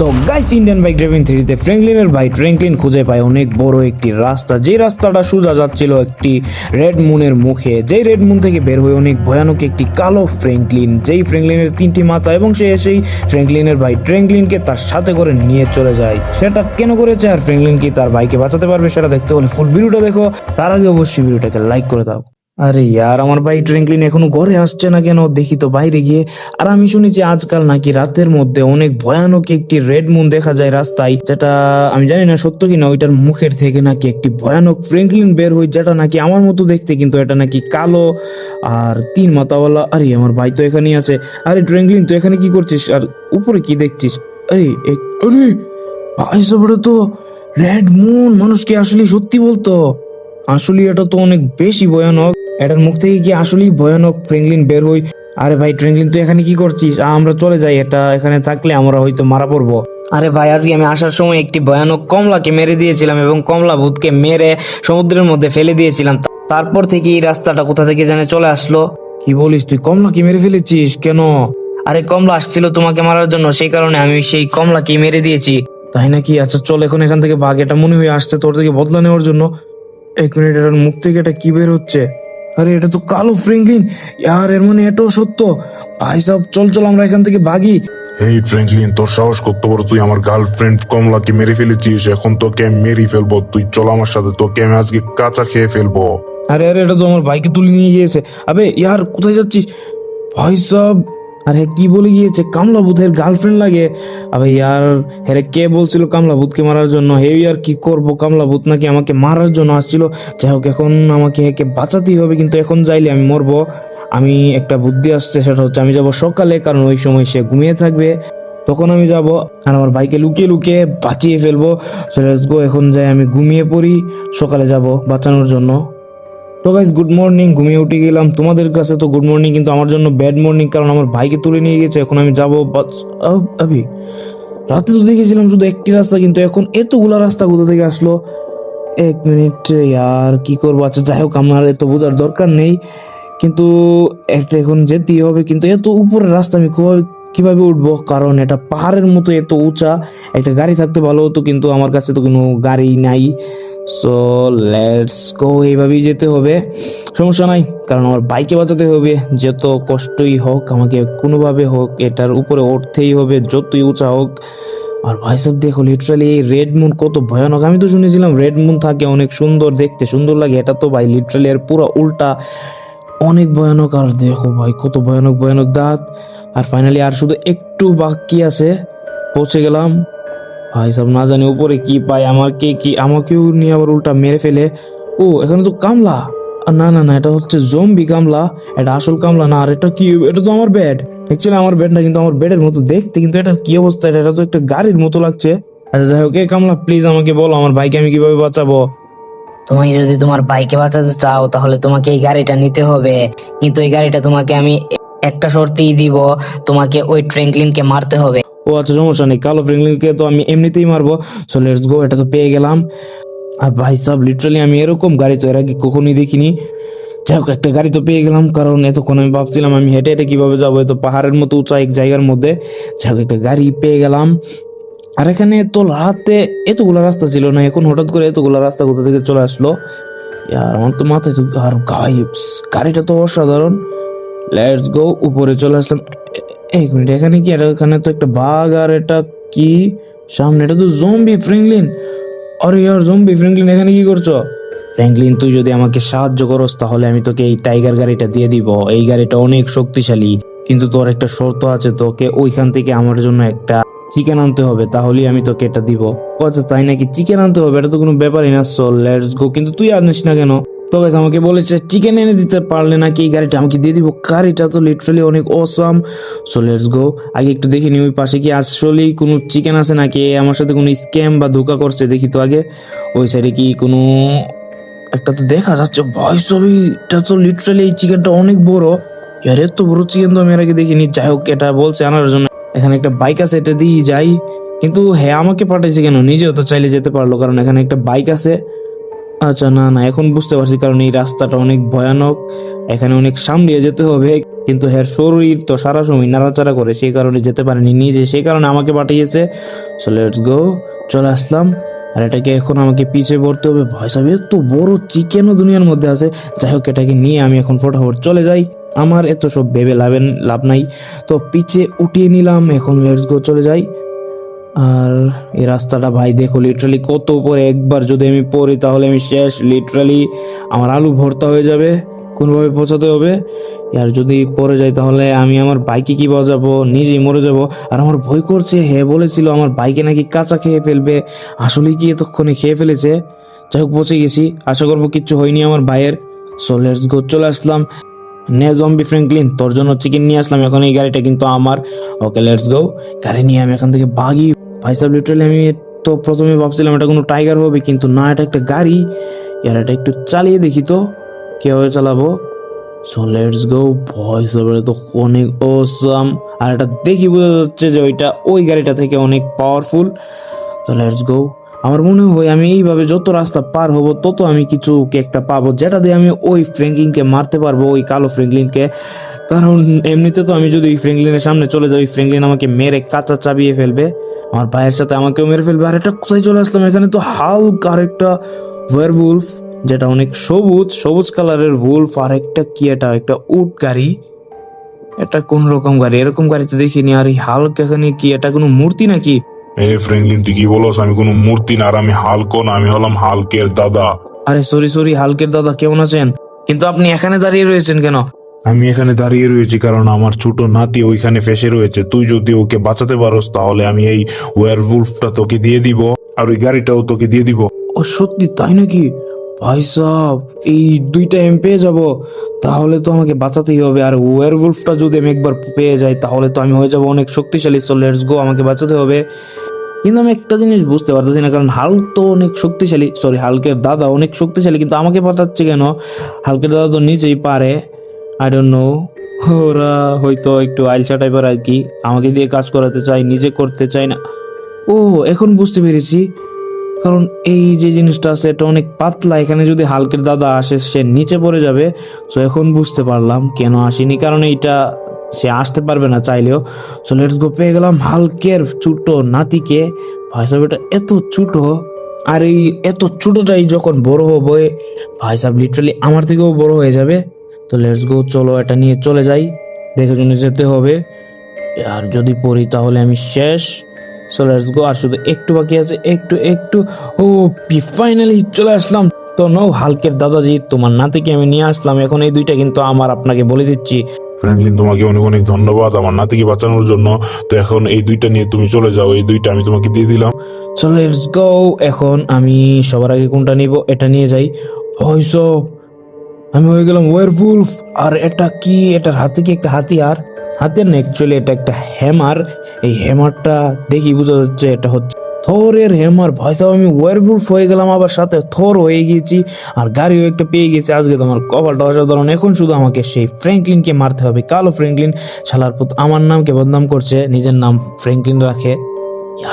তো guys Indian bike driving থ্রিতে ফ্র্যাঙ্কলিনের ভাই ফ্র্যাঙ্কলিন খুঁজে পায় অনেক বড় একটি রাস্তা। যে রাস্তাটা সোজা যাচ্ছিল একটি রেড মুনের মুখে, যেই রেড মুন থেকে বের হয়ে অনেক ভয়ানক একটি কালো ফ্র্যাঙ্কলিন যেই ফ্র্যাঙ্কলিনের তিনটি মাথা এবং সে এসেই ফ্র্যাঙ্কলিনের ভাই ফ্র্যাঙ্কলিনকে তার সাথে করে নিয়ে চলে যায়। সেটা কেন করেছে আর ফ্র্যাঙ্কলিন কি তার ভাইকে বাঁচাতে পারবে সেটা দেখতে হলে ফুল ভিডিওটা দেখো। তার আগে অবশ্যই ভিডিওটাকে লাইক করে দাও। আরে ইয়ার, আমার ভাই ট্রেঙ্কলিন এখনও ঘরে আসছে না কেন? দেখি তো বাইরে গিয়ে। আর আমি শুনেছি আজকাল নাকি রাতের মধ্যে অনেক ভয়ানক একটি রেড মুন দেখা যায় রাস্তায়, যেটা আমি জানি না সত্য কিনা, ওইটার মুখের থেকে নাকি একটি ভয়ানক ফ্রেঙ্কলিন বের হয় যেটা নাকি আমার মতো দেখতে কিন্তু এটা নাকি কালো। আর তিন মাথাওয়ালা আরে আমার ভাই তো এখানেই আছে। আরে ট্রেঙ্কলিন তুই এখানে কি করছিস? আর উপরে কি দেখছিস? আরে আরে ভাই সবটা তো রেড মুন মানুষ কি আসলে সত্যি বলতো। আসলে এটা তো অনেক বেশি ভয়ানক। এটার মুখ থেকে কি আসলেই ভয়ানক ফ্রেঙ্কলিন বের হই? আরে ভাই ফ্রেঙ্কলিন তুই এখানে কি করছিস? আমরা চলে যাই, এটা এখানে থাকলে আমরা হয়তো মারা পড়ব। আরে ভাই, আজকে আমি আসার সময় একটি ভয়ানক কমলাকে মেরে দিয়েছিলাম এবং কমলা ভূতকে মেরে সমুদ্রের মধ্যে ফেলে দিয়েছিলাম। তারপর থেকে এই রাস্তাটা কোথা থেকে জানে চলে আসলো? কি বলিস তুই, কমলাকে মেরে ফেলেছিস? কেন? আরে কমলা আসছিল তোমাকে মারার জন্য, সেই কারণে আমি সেই কমলাকে মেরে দিয়েছি। তাই নাকি? আচ্ছা চল এখন এখান থেকে বাঘ, এটা মনে হয়ে আসছে তোর থেকে বদলা নেওয়ার জন্য। এক মিনিট, এটার মুখ থেকে এটা কি বের হচ্ছে? আরে এটা তো কালো ফ্রেঙ্কলিন। আর এর মানে এটাও সত্য। ভাই সাহেব চল চল আমরা এখান থেকে ভাগি। হেই ফ্র্যাঙ্কলিন তোর সাহস করতে বড়? তুই আমার গার্লফ্রেন্ড কমলাকে মেরে ফেলেছিস। এখন তোকে আমি মেরে ফেলব। তুই চল আমার সাথে তোকে আমি আজকে কাঁচা খেয়ে ফেলব। আরে আরে এটা তো আমার বাইকে তুলে নিয়ে গিয়েছে। আবে ইয়ার কোথায় যাচ্ছিস? ভাই সব আরে কি বলে গিয়েছে? কামলা বুথের গার্লফ্রেন্ড লাগে। আবে ইয়ার হেরে কে বলছিল কামলা বুথকে মারার জন্য? হে ইয়ার কি করব? কামলা বুথ নাকি আমাকে মারার জন্য আসছিল। যাই হোক এখন আমাকে একে বাঁচাতেই হবে কিন্তু এখন যাইলে আমি মরবো। আমি একটা বুদ্ধি আসছে সেটা হচ্ছে আমি যাব সকালে কারণ ওই সময় সে ঘুমিয়ে থাকবে। তখন আমি যাব আর আমার বাইকে লুকিয়ে লুকিয়ে বাঁচিয়ে ফেলব। Go, এখন যাই আমি ঘুমিয়ে পড়ি। সকালে যাব বাঁচানোর জন্য। তো গাইস গুড মর্নিং ঘুমিয়ে উঠে গেলাম। তোমাদের কাছে তো গুড মর্নিং কিন্তু আমার জন্য ব্যাড মর্নিং কারণ আমার ভাইকে তুলে নিয়ে গেছে। এখন আমি যাব আবি, রাতে তো দেখেছিলাম শুধু একটি রাস্তা, কিন্তু এখন এতগুলা রাস্তা কোথা থেকে আসলো? এক মিনিট আর কি করব? আচ্ছা যাই হোক, আমার এত বোঝার দরকার নেই। কিন্তু একটা এখন যেতেই হবে, কিন্তু এত উপরের রাস্তা আমি কীভাবে কীভাবে উঠবো? কারণ এটা পাহাড়ের মতো এত উঁচা। একটা গাড়ি থাকতে ভালো হতো, কিন্তু আমার কাছে তো কোনো গাড়ি নাই। সো লেটস গো এইভাবেই যেতে হবে। সমস্যা নাই, কারণ আমার বাইকে বাঁচাতে হবে। যত কষ্টই হোক, আমাকে কোনোভাবে হোক, এটার উপরে উঠতেই হবে, যতই উঁচা হোক। আর ভাই সব দেখো লিটারালি এই রেড মুন কত ভয়ানক। আমি তো শুনেছিলাম রেড মুন থাকে অনেক সুন্দর, দেখতে সুন্দর লাগে, এটা তো ভাই লিটারালি এর পুরো উল্টা অনেক ভয়ানক। আর দেখো ভাই, কত ভয়ানক ভয়ানক দাঁত। আর ফাইনালি আর শুধু একটু বাকি আছে, পৌঁছে গেলাম। ভাই, সব না জানি উপরে কি পায় আমাকে কি আমাকেও নিয়ে আবার উল্টা মেরে ফেলে। ও, এখানে তো কামলা। না না না, এটা হচ্ছে জম্বি কামলা। এটা আসল কামলা না, আর এটা কি, এটা তো আমার বেড অ্যাকচুয়ালি আমার না, কিন্তু আমার বেডের মতো দেখতে, কিন্তু এটার কি অবস্থা? এটা এটা তো একটা গাড়ির মতো লাগছে। আচ্ছা যাই হোক, এ কামলা প্লিজ আমাকে বলো, আমার ভাইকে আমি কীভাবে বাঁচাবো? তুমি যদি তোমার বাইকে বাঁচাতে চাও, তাহলে তোমাকে এই গাড়িটা নিতে হবে। কিন্তু এই গাড়িটা তোমাকে আমি একটা শর্তেই দিব, তোমাকে ওই ট্রেঙ্কলিনকে মারতে হবে। ও আচ্ছা সমস্যা নেই। কালো ফ্রেঙ্কলিনকে তো আমি এমনিতেই মারবো। সো লেটস গো এটা তো পেয়ে গেলাম। আর ভাই সব লিটারালি আমি এরকম গাড়ি তো এর আগে কখনোই দেখিনি। যাই হোক, একটা গাড়ি তো পেয়ে গেলাম, কারণ এতক্ষণ আমি ভাবছিলাম আমি হেঁটে হেঁটে কীভাবে যাব এত পাহাড়ের মতো উঁচা এক জায়গার মধ্যে। যাই হোক, একটা গাড়ি পেয়ে গেলাম। আর এখানে তো রাতে এতগুলো রাস্তা ছিল না, এখন হঠাৎ করে এতগুলো রাস্তা কোথা থেকে চলে আসলো? আর আমার তো মাথায় তো আর গাড়িটা তো অসাধারণ। লেটস গো উপরে চলে আসলাম। এক মিনিট এখানে কি? এটা এখানে তো একটা বাঘ আর এটা কি? সামনে এটা তো জম্বি ফ্রেঙ্কলিন আরে ইয়ার জম্বি ফ্রেঙ্কলিন এখানে কি করছ? ফ্র্যাঙ্কলিন তুই যদি আমাকে সাহায্য করস, তাহলে আমি তোকে এই টাইগার গাড়িটা দিয়ে দিব। এই গাড়িটা অনেক শক্তিশালী। কিন্তু তোর একটা শর্ত আছে, তোকে ওইখান থেকে আমার জন্য একটা চিকেন আনতে হবে, তাহলেই আমি তোকে এটা দিব। আচ্ছা তাই নাকি? চিকেন আনতে হবে, এটা তো কোনো ব্যাপারই না। সো লেটস গো কিন্তু তুই আনিস না কেন? তো আমাকে বলেছে চিকেন এনে দিতে পারলে নাকি এই গাড়িটা? আমাকে দিয়ে দিব? গাড়িটা তো লিটারালি অনেক অসাম সো লেটস গো আগে একটু দেখে নি ওই পাশে কি আসলেই কোনো চিকেন আছে নাকি? আমার সাথে কোনো স্ক্যাম বা ধোকা করছে, দেখি তো আগে। ওই সাইডে কি কোনো, একটা তো দেখা যাচ্ছে। সবই এটা তো লিটারালি এই চিকেনটা অনেক বড়। ইয়ার এত বড় চিকেন তো আমি এর আগে দেখিনি। যাই হোক, এটা বলছে আনার জন্য। এখানে একটা বাইক আছে, এটা দিয়ে যাই। কিন্তু হ্যাঁ আমাকে পাঠাইছে কেন? নিজেও তো চাইলে যেতে পারল, কারণ এখানে একটা বাইক আছে। আচ্ছা না না, এখন বুঝতে পারছি কারণ এই রাস্তাটা অনেক ভয়ানক। এখানে অনেক সামলিয়ে যেতে হবে, কিন্তু হ্যাঁ শরীর তো সারা সময় নাড়াচাড়া করে, সেই কারণে যেতে পারেনি নিজে, সেই কারণে আমাকে পাঠিয়েছে। সো লেটস গো চলে আসলাম। আর এটাকে এখন আমাকে পিছিয়ে পড়তে হবে। ভয় সাহেব এত বড় চিকেনও দুনিয়ার মধ্যে আছে। যাই হোক, এটাকে নিয়ে আমি এখন ফটাফট চলে যাই। আমার এত সব ভেবে লাভেন, লাভ নাই। তো পিছে উঠিয়ে নিলাম, এখন লেটস গো চলে যাই। আর এই রাস্তাটা ভাই দেখো লিটারালি কত উপরে। একবার যদি আমি পড়ি তাহলে আমি শেষ। লিটারালি আমার আলু ভর্তা হয়ে যাবে, কোনোভাবে পৌঁছাতে হবে। আর যদি পড়ে যাই তাহলে আমি আমার বাইকে কি বাজাবো? নিজেই মরে যাব। আর আমার ভয় করছে হে বলেছিল, আমার বাইকে নাকি কাঁচা খেয়ে ফেলবে। আসলে কি এতক্ষণে খেয়ে ফেলেছে? যাই হোক পৌঁছে গেছি। আশা করব কিচ্ছু হয়নি আমার ভাইয়ের। সো লেটস গো চলে আসলাম। নে জম্বি ফ্র্যাঙ্কলিন তোর জন্য চিকেন নিয়ে আসলাম। এখন এই গাড়িটা কিন্তু আমার। ওকে লেটস গো গাড়ি নিয়ে আমি এখান থেকে ভাগি ভাই সাহেব লিটারালি আমি তো প্রথমে ভাবছিলাম এটা কোনো টাইগার হবে, কিন্তু না, এটা একটা গাড়ি। আর এটা একটু চালিয়ে দেখি তো, কীভাবে চালাবো? সো লেটস গো ভয়েস ওভারে তো অনেক অসাম আর এটা দেখি বোঝা যাচ্ছে যে ওইটা ওই গাড়িটা থেকে অনেক পাওয়ারফুল তো লেটস গো আমার মনে হয় আমি এইভাবে যত রাস্তা পার হব, তত আমি কিছু একটা পাবো, যেটা দিয়ে আমি ওই ফ্র্যাঙ্কলিনকে মারতে পারব, ওই কালো ফ্র্যাঙ্কলিনকে কারণ এমনিতে তো আমি যদি ওই ফ্র্যাঙ্কলিনের সামনে চলে যাই, ওই আমাকে মেরে কাঁচা চাবিয়ে ফেলবে। আমার ভাইয়ের সাথে আমাকেও মেরে ফেলবে। আর এটা কোথায় চলে আসলাম, এখানে তো হালকা আর একটা ওয়ারউলফ যেটা অনেক সবুজ সবুজ কালারের উলফ আর একটা কি এটা? একটা উট গাড়ি। এটা কোন রকম গাড়ি? এরকম গাড়ি তো দেখিনি। আর এই হালকা এখানে কি? এটা কোনো মূর্তি নাকি? এ ফ্র্যাঙ্কলিন তুই কি বলস? আমি কোনো মূর্তি না আর আমি হালকো না আমি হলাম হালকের দাদা। আরে সরি সরি হালকের দাদা কেমন আছেন? কিন্তু আপনি এখানে দাঁড়িয়ে রয়েছেন কেন? আমি এখানে দাঁড়িয়ে রয়েছি কারণ আমার ছোট নাতি ওইখানে ফেসে রয়েছে। তুই যদি ওকে বাঁচাতে পারোস তাহলে আমি এই ওয়ারউলফটা তোকে দিয়ে দিব আর ওই গাড়িটাও তোকে দিয়ে দিব। ও সত্যি তাই নাকি? ভাই সাহ এই দুইটা এম পেয়ে যাব তাহলে তো আমাকে বাঁচাতেই হবে। আর ওয়ারউলফটা যদি আমি একবার পেয়ে যাই তাহলে তো আমি হয়ে যাব অনেক শক্তিশালী। সো লেটস গো আমাকে বাঁচাতে হবে। কিন্তু আমি একটা জিনিস বুঝতে পারতেছি না, কারণ হাল্ক তো অনেক শক্তিশালী সরি হালকের দাদা অনেক শক্তিশালী, কিন্তু আমাকে পাঠাচ্ছে কেন? হালকের দাদা তো নিজেই পারে। আই ডোন্ট নো ওরা হয়তো একটু আইলসা টাইপের আর কি, আমাকে দিয়ে কাজ করাতে চাই নিজে করতে চাই না। ও, এখন বুঝতে পেরেছি, কারণ এই যে জিনিসটা আছে, এটা অনেক পাতলা, এখানে যদি হালকের দাদা আসে, সে নিচে পড়ে যাবে। তো এখন বুঝতে পারলাম কেন আসেনি, কারণ এইটা সে আসতে পারবে না চাইলেও। সো লেটস গো পেয়ে গেলাম হালকের ছোট নাতিকে। ভাই সাহেব, এটা এত ছোট। আর এই এত ছোটটাই যখন বড় হবে ভাই সাহেব লিটারালি আমার থেকেও বড় হয়ে যাবে। তো লেটস গো চলো এটা নিয়ে চলে যাই। দেখে শুনে যেতে হবে। আর যদি পড়ি তাহলে আমি শেষ। সো লেটস গো আর শুধু একটু বাকি আছে, একটু একটু। ও ফাইনালি চলে আসলাম। তো নো হালকের দাদাজি, তোমার নাতিকে আমি নিয়ে আসলাম। এখন এই দুইটা কিন্তু আমার আপনাকে বলে দিচ্ছি। ফ্র্যাঙ্কলিন তোমাকে অনেক অনেক ধন্যবাদ আমার নাতিকে বাঁচানোর জন্য। তো এখন এই দুইটা নিয়ে তুমি চলে যাও, এই দুইটা আমি তোমাকে দিয়ে দিলাম। সো লেটস গো এখন আমি সবার আগে কোনটা নিব, এটা নিয়ে যাই। ভয়েস অফ আমি হয়ে গেলাম ওয়ারউলফ। আর এটা কি? এটার হাতে কি একটা হাতিয়ার হাতিয়ার না অ্যাকচুয়ালি এটা একটা হ্যামার। এই হ্যামারটা দেখি বোঝা যাচ্ছে এটা হচ্ছে থরের হেমার ভয় সব আমি ওয়ারউলফ হয়ে গেলাম, আবার সাথে থর হয়ে গিয়েছি, আর গাড়িও একটা পেয়ে গেছি। আজকে তোমার কপালটা অসাধারণ এখন শুধু আমাকে সেই ফ্র্যাঙ্কলিনকে মারতে হবে। কালো ফ্র্যাঙ্কলিন, শালার আমার নামকে বদনাম করছে, নিজের নাম ফ্র্যাঙ্কলিন রাখে।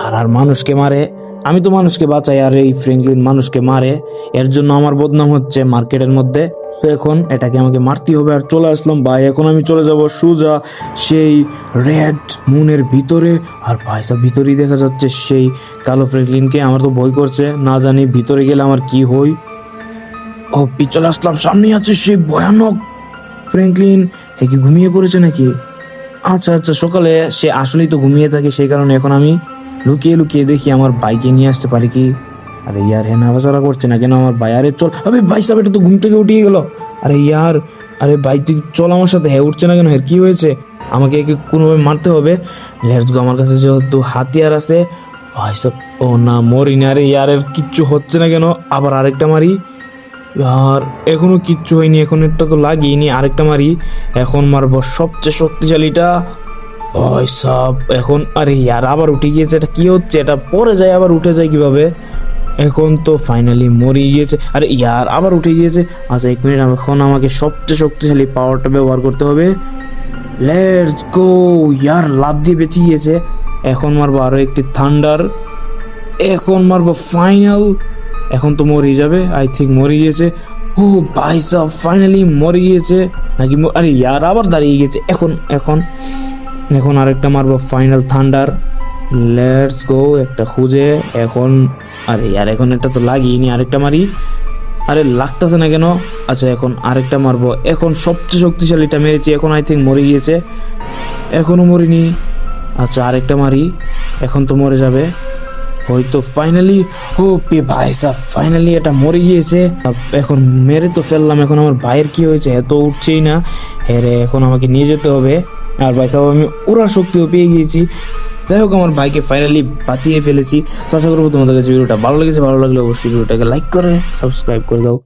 আর আর মানুষকে মারে। আমি তো মানুষকে বাঁচাই আর এই ফ্রেঙ্কলিন মানুষকে মারে। এর জন্য আমার বদনাম হচ্ছে মার্কেটের মধ্যে। তো এখন এটাকে আমাকে মারতে হবে আর চলে আসলাম ভাই। এখন আমি চলে যাব সুজা, সেই রেড মুনের ভিতরে। আর ভাই সব ভিতরেই দেখা যাচ্ছে সেই কালো ফ্রেঙ্কলিনকে। আমার তো ভয় করছে, না জানি ভিতরে গেলে আমার কি হই। ও পিছলে আসলাম সামনে আছে সেই ভয়ানক ফ্রেঙ্কলিন। এ কি ঘুমিয়ে পড়েছে নাকি? আচ্ছা আচ্ছা সকালে সে আসলেই তো ঘুমিয়ে থাকে, সেই কারণে এখন আমি লুকিয়ে লুকিয়ে দেখি আমার বাইকে নিয়ে আসতে পারি কি? আরে ইয়ার হ্যাঁ নাড়াচাড়া করছে না কেন আমার ভাই? আরে চল। আবে ভাই সাহেব, এটা তো ঘুম থেকে উঠিয়ে গেল। আরে ইয়ার, আরে ভাই, তুই চল আমার সাথে। হ্যাঁ উঠছে না কেন? এর কি হয়েছে? আমাকে একে কোনোভাবে মারতে হবে। লেটস গো, আমার কাছে যেহেতু হাতিয়ার আছে, ভাই সাহেব, ও না, মরি না। আরে ইয়ার ইয়ারের কিচ্ছু হচ্ছে না কেন? আবার আরেকটা মারি। আর এখনও কিচ্ছু হয়নি, এখন একটা তো লাগিয়ে নি আরেকটা মারি। এখন মারবো সবচেয়ে শক্তিশালীটা। ভয় সাপ এখন, আরে ইয়ার, আবার উঠে গিয়েছে, এটা কি হচ্ছে? এটা পরে যায়, আবার উঠে যায় কীভাবে? এখন তো ফাইনালি মরে গিয়েছে। আরে ইয়ার, আবার উঠে গিয়েছে। আচ্ছা এক মিনিট এখন আমাকে সবচেয়ে শক্তিশালী পাওয়ারটা ব্যবহার করতে হবে। লেটস গো ইয়ার লাভ দিয়ে বেঁচে গিয়েছে। এখন মারবো আরও একটি থান্ডার এখন মারবো ফাইনাল এখন তো মরে যাবে আই থিঙ্ক মরে গিয়েছে। ও ভাই সাহ ফাইনালি মরে গিয়েছে। নাকি আরে ইয়ার, আবার দাঁড়িয়ে গেছে এখন এখন। এখন আরেকটা মারবো ফাইনাল থান্ডার লেটস গো একটা খুঁজে, এখন, আরে আর এখন একটা তো লাগিয়ে আরেকটা মারি। আরে লাগতেছে না কেন? আচ্ছা এখন আরেকটা মারবো। এখন সবচেয়ে শক্তিশালীটা মেরেছি, এখন আই থিঙ্ক মরে গিয়েছে। এখনও মরিনি। আচ্ছা আরেকটা মারি। এখন তো মরে যাবে। হয়তো ফাইনালি ও পে ভাই সাহ ফাইনালি এটা মরে গিয়েছে। এখন মেরে তো ফেললাম, এখন আমার ভাইয়ের কি হয়েছে এত উঠছেই না। হ্যাঁ এখন আমাকে নিয়ে যেতে হবে। আর ভাই সাহেব, আমি ওরা শক্তিও পেয়ে গিয়েছি। যাই হোক, আমার ভাইকে ফাইনালি বাঁচিয়ে ফেলেছি। তো আশা করব তোমাদের কাছে ভিডিওটা ভালো লেগেছে, ভালো লাগলে অবশ্যই ভিডিওটাকে লাইক করে সাবস্ক্রাইব করে দাও।